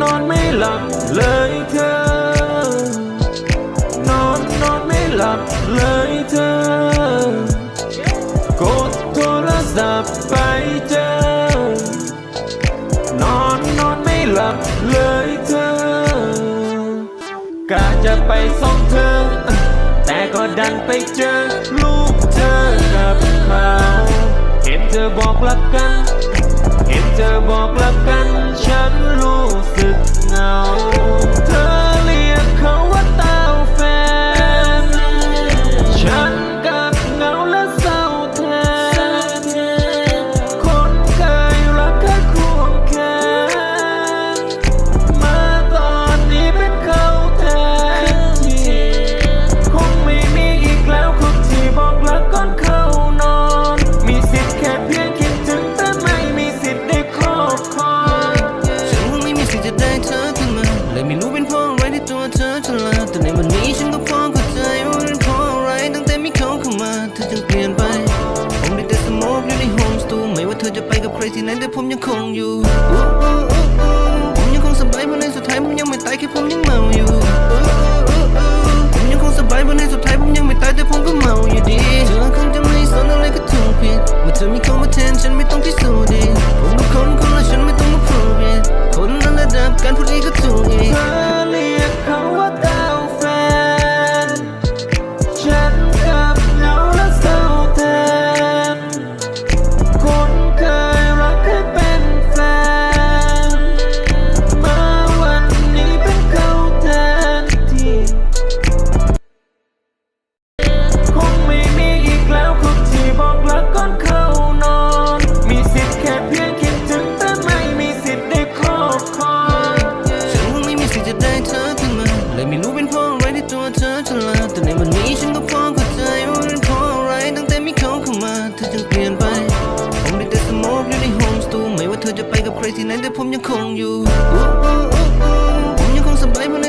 นอนไม่หลับเลยเธอ นอนนอนไม่หลับเลยเธอกดโทรศัพท์ไปเจอ นอนนอนไม่หลับเลยเธอกะจะไปส่งเธอ แต่ก็ดันไปเจอลูกเธอ เธอจะไปกับใครที่ไหนแต่ผมยังคงอยู่ ผมยังคงสบายเพราะในสุดท้ายผมยังไม่ตายแค่ผมยังเมาอยู่ วันนี้ฉันก็พอเข้าใจว่าเป็นเพราะอะไรตั้งแต่มีเขาเข้ามาเธอจึงเปลี่ยนไปผมได้แต่สมองอยู่ในโฮมสตูไม่ว่าเธอจะไปกับใครที่ไหนแต่ผมยังคงอยู่ผมยังคงสบายเพราะใน